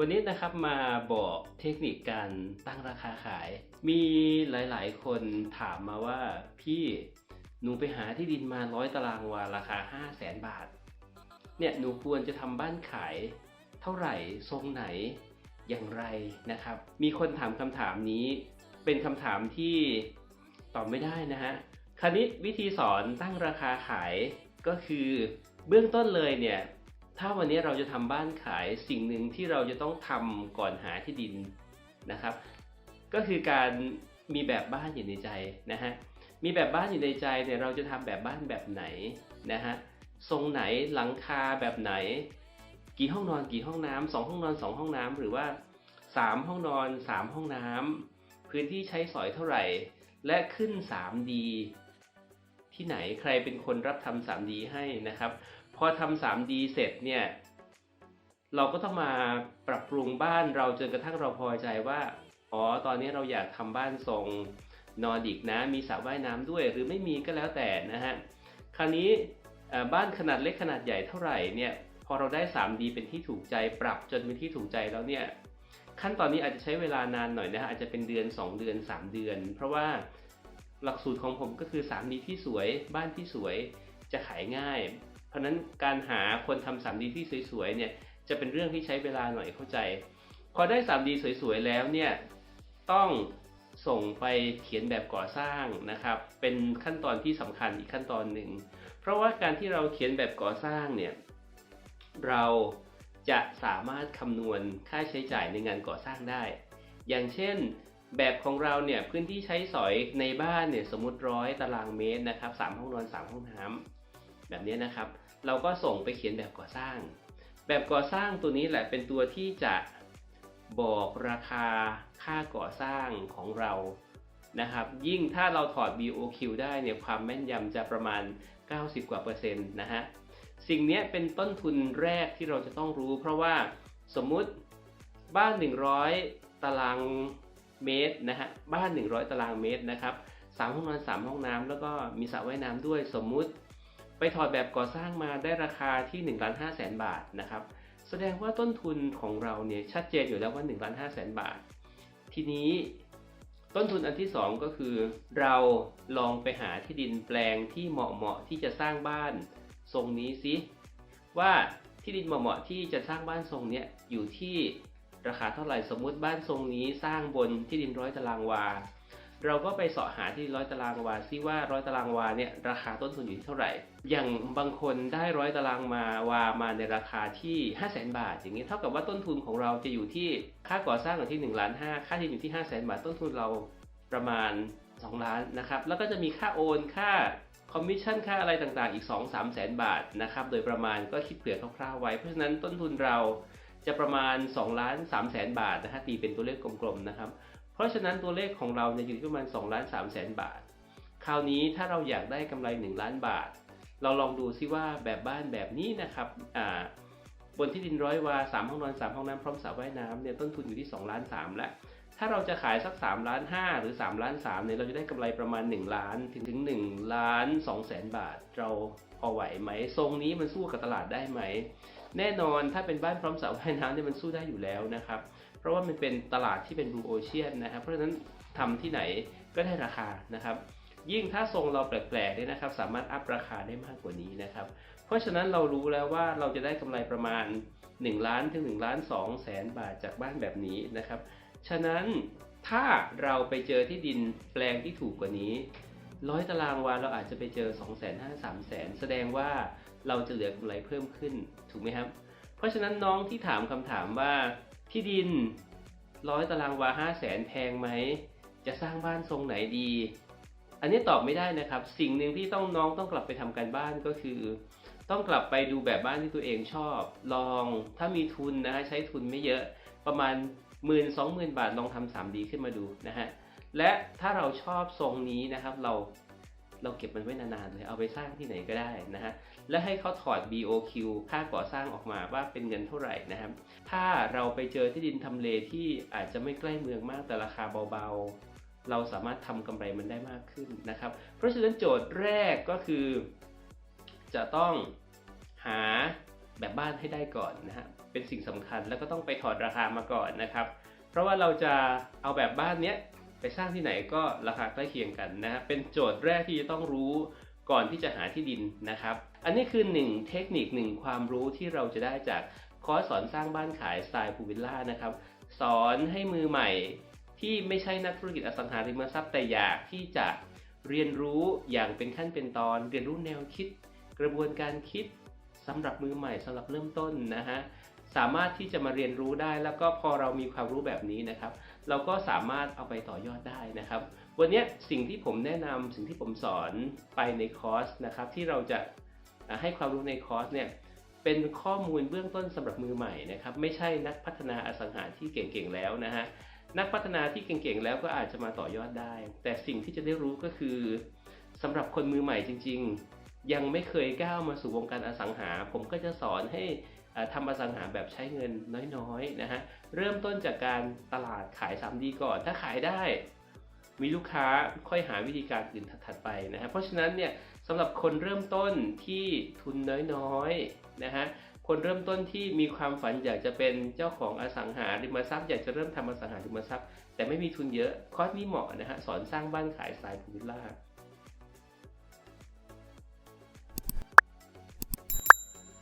วันนี้นะครับมาบอกเทคนิคการตั้งราคาขาย มีหลายๆ คนถามมาว่าพี่หนูไปหาที่ดินมาร้อยตารางวาราคา 5 0 0แสนบาท เนี่ยหนูควรจะทำบ้านขาย เท่าไหร่ทรงไหนอย่างไรนะครับ มีคนถามคำถามนี้ เป็นคำถามที่ตอบไม่ได้นะฮะคราวนี้วิธีสอนตั้งราคาขายก็คือเบื้องต้นเลยเนี่ย ถ้าวันนี้เราจะทำบ้านขายสิ่งหนึ่งที่เราจะต้องทำก่อนหาที่ดินนะครับ ก็คือการมีแบบบ้านอยู่ในใจนะฮะมีแบบบ้านอยู่ในใจเนี่ยเราจะทำแบบบ้านแบบไหนนะฮะทรงไหนหลังคาแบบไหน กี่ห้องนอนกี่ห้องน้ำสองห้องนอนสองห้องน้ำหรือว่าสามห้องนอนสามห้องน้ำพื้นที่ใช้สอยเท่าไหร่ และขึ้น 3D ที่ไหนใครเป็นคนรับทำ 3D ให้นะครับ พอทำ 3D เสร็จเนี่ย เราก็ต้องมาปรับปรุงบ้านเราจนกระทั่งเราพอใจว่า อ๋อ ตอนนี้เราอยากทำบ้านทรงนอร์ดิกนะ มีสระว่ายน้ำด้วย หรือไม่มีก็แล้วแต่นะฮะ คราวนี้บ้านขนาดเล็กขนาดใหญ่เท่าไหร่เนี่ย พอเราได้ 3D เป็นที่ถูกใจ ปรับจนเป็นที่ถูกใจแล้วเนี่ย ขั้นตอนนี้อาจจะใช้เวลานานหน่อยนะฮะ อาจจะเป็นเดือน 2 เดือน 3 เดือน เพราะว่าหลักสูตรของผมก็คือ 3D ที่สวย บ้านที่สวยจะขายง่าย เพราะนั้นการหาคนทำ 3D ที่สวยๆเนี่ยจะเป็นเรื่องที่ใช้เวลาหน่อยเข้าใจ พอได้ 3D สวยๆแล้วเนี่ยต้องส่งไปเขียนแบบก่อสร้างนะครับ เป็นขั้นตอนที่สำคัญอีกขั้นตอนหนึ่ง เพราะว่าการที่เราเขียนแบบก่อสร้างเนี่ยเราจะสามารถคำนวณค่าใช้จ่ายในงานก่อสร้างได้ อย่างเช่นแบบของเราเนี่ยพื้นที่ใช้สอยในบ้านเนี่ยสมมติร้อยตารางเมตรนะครับสามห้องนอนสามห้องน้ำ แบบนี้นะครับ เราก็ส่งไปเขียนแบบก่อสร้าง แบบก่อสร้างตัวนี้แหละเป็นตัวที่จะบอกราคาค่าก่อสร้างของเรานะครับ ยิ่งถ้าเราถอด BOQ ได้เนี่ยความแม่นยำจะประมาณ 90 กว่าเปอร์เซ็นต์นะฮะสิ่งนี้เป็นต้นทุนแรกที่เราจะต้องรู้ เพราะว่าสมมุติบ้าน 100 ตารางเมตรนะฮะบ้าน 100 ตารางเมตรนะครับสามห้องนอนสามห้องน้ำแล้วก็มีสระว่ายน้ำด้วยสมมุติ ไปถอดแบบก่อสร้างมาได้ราคาที่1ล้าน5แสนบาทนะครับ แสดงว่าต้นทุนของเราเนี่ยชัดเจนอยู่แล้วว่า1ล้าน5แสนบาท ทีนี้ต้นทุนอันที่ 2 ก็คือ เราลองไปหาที่ดินแปลงที่เหมาะๆที่จะสร้างบ้านทรงนี้สิว่าที่ดินเหมาะๆที่จะสร้างบ้านทรงเนี้ยอยู่ที่ราคาเท่าไหร่สมมุติบ้านทรงนี้สร้างบนที่ดินร้อยตารางวา เราก็ไปเสาะหาที่ร้อยตารางวาซิว่าร้อยตารางวาเนี่ยราคาต้นทุนอยู่ที่เท่าไหร่ อย่างบางคนได้ร้อยตารางมาวามาในราคาที่ 5 0 0 0 0 0บาท อย่างนี้เท่ากับว่าต้นทุนของเราจะอยู่ที่ค่าก่อสร้างอยู่ที่1ล้าน5ค่าที่อยู่ที่ 5 0 0 0 0 0บาทต้นทุนเราประมาณ 2 ล้านนะครับแล้วก็จะมีค่าโอนค่าคอมมิชชั่นค่าอะไรต่างๆอีก 2 3แสนบาทนะครับโดยประมาณก็คิดเผื่อคร่าวๆไว้เพราะฉะนั้นต้นทุนเราจะประมาณ2ล้าน3แสนบาทนะฮะตีเป็นตัวเลขกลมๆนะครับ เพราะฉะนั้นตัวเลขของเราเนี่ยอยู่ที่ประมาณ2ล้าน3แสนบาท คราวนี้ถ้าเราอยากได้กำไร 1 ล้านบาท เราลองดูซิว่าแบบบ้านแบบนี้นะครับบนที่ดินร้อยวาสามห้องนอนสามห้องน้ำพร้อมสระว่ายน้ำเนี่ยต้นทุนอยู่ที่2ล้าน3แล้วถ้าเราจะขายสัก3ล้าน5หรือ3ล้าน3เนี่ยเราจะได้กำไรประมาณ 1 ล้านถึงถึง1ล้าน2แสนบาท เราพอไหวไหมทรงนี้มันสู้กับตลาดได้ไหม แน่นอนถ้าเป็นบ้านพร้อมสระว่ายน้ำเนี่ยมันสู้ได้อยู่แล้วนะครับ เพราะว่ามันเป็นตลาดที่เป็นบลูโอเชียนนะครับ เพราะฉะนั้นทำที่ไหนก็ได้ราคานะครับ ยิ่งถ้าทรงเราแปลกๆเนี่ยนะครับ สามารถอัพราคาได้มากกว่านี้นะครับ เพราะฉะนั้นเรารู้แล้วว่าเราจะได้กำไรประมาณ 1 ล้านถึง1ล้าน2แสนบาทจากบ้านแบบนี้นะครับ ฉะนั้นถ้าเราไปเจอที่ดินแปลงที่ถูกกว่านี้ร้อยตารางวาเราอาจจะไปเจอ 2 5 0 0 0 0 3 0 0 0แสดงว่าเราจะเหลือกำไรเพิ่มขึ้นถูกไหมครับ เพราะฉะนั้นน้องที่ถามคำถามว่า ที่ดินร้อยตารางวา5 0 0แสนแพงไหม จะสร้างบ้านทรงไหนดี อันนี้ตอบไม่ได้นะครับ สิ่งหนึ่งที่ต้องน้องต้องกลับไปทำการบ้านก็คือ ต้องกลับไปดูแบบบ้านที่ตัวเองชอบ ลองถ้ามีทุนนะฮะใช้ทุนไม่เยอะประมาณหมื่นสองหมื่นบาทลองทำสามดีขึ้นมาดูนะฮะและถ้าเราชอบทรงนี้นะครับเรา เราเก็บมันไว้นานๆเลยเอาไปสร้างที่ไหนก็ได้นะฮะและให้เขาถอด BOQ ค่าก่อสร้างออกมาว่าเป็นเงินเท่าไหร่นะครับ ถ้าเราไปเจอที่ดินทำเลที่อาจจะไม่ใกล้เมืองมากแต่ราคาเบาๆ เราสามารถทำกำไรมันได้มากขึ้นนะครับ เพราะฉะนั้นโจทย์แรกก็คือ จะต้องหาแบบบ้านให้ได้ก่อนนะฮะเป็นสิ่งสำคัญแล้วก็ต้องไปถอดราคามาก่อนนะครับ เพราะว่าเราจะเอาแบบบ้านเนี้ย ไปสร้างที่ไหนก็ราคาใกล้เคียงกันนะฮะเป็นโจทย์แรกที่จะต้องรู้ก่อนที่จะหาที่ดินนะครับ อันนี้คือหนึ่งเทคนิคหนึ่งความรู้ที่เราจะได้จากคอร์สสอนสร้างบ้านขายสไตล์พูวิลล่านะครับ สอนให้มือใหม่ที่ไม่ใช่นักธุรกิจอสังหาริมทรัพย์แต่อยากที่จะเรียนรู้อย่างเป็นขั้นเป็นตอน เรียนรู้แนวคิด กระบวนการคิดสำหรับมือใหม่สำหรับเริ่มต้นนะฮะสามารถที่จะมาเรียนรู้ได้แล้วก็พอเรามีความรู้แบบนี้นะครับ เราก็สามารถเอาไปต่อยอดได้นะครับ วันนี้สิ่งที่ผมแนะนำสิ่งที่ผมสอนไปในคอร์สนะครับ ที่เราจะให้ความรู้ในคอร์สเนี่ยเป็นข้อมูลเบื้องต้นสำหรับมือใหม่นะครับ ไม่ใช่นักพัฒนาอสังหาที่เก่งๆแล้วนะฮะนักพัฒนาที่เก่งๆแล้วก็อาจจะมาต่อยอดได้ แต่สิ่งที่จะได้รู้ก็คือสำหรับคนมือใหม่จริง ๆ ยังไม่เคยก้าวมาสู่วงการอสังหา ผมก็จะสอนให้ ทำอสังหาแบบใช้เงินน้อยๆนะฮะเริ่มต้นจากการตลาดขาย 3D ก่อน ถ้าขายได้ มีลูกค้าค่อยหาวิธีการอื่นถัดๆไปนะฮะเพราะฉะนั้นเนี่ยสำหรับคนเริ่มต้นที่ทุนน้อยๆนะฮะคนเริ่มต้นที่มีความฝันอยากจะเป็นเจ้าของอสังหาริมทรัพย์อยากจะเริ่มทำอสังหาริมทรัพย์ แต่ไม่มีทุนเยอะคอร์สนี้เหมาะนะฮะสอนสร้างบ้านขายสไตล์พูวิลล่า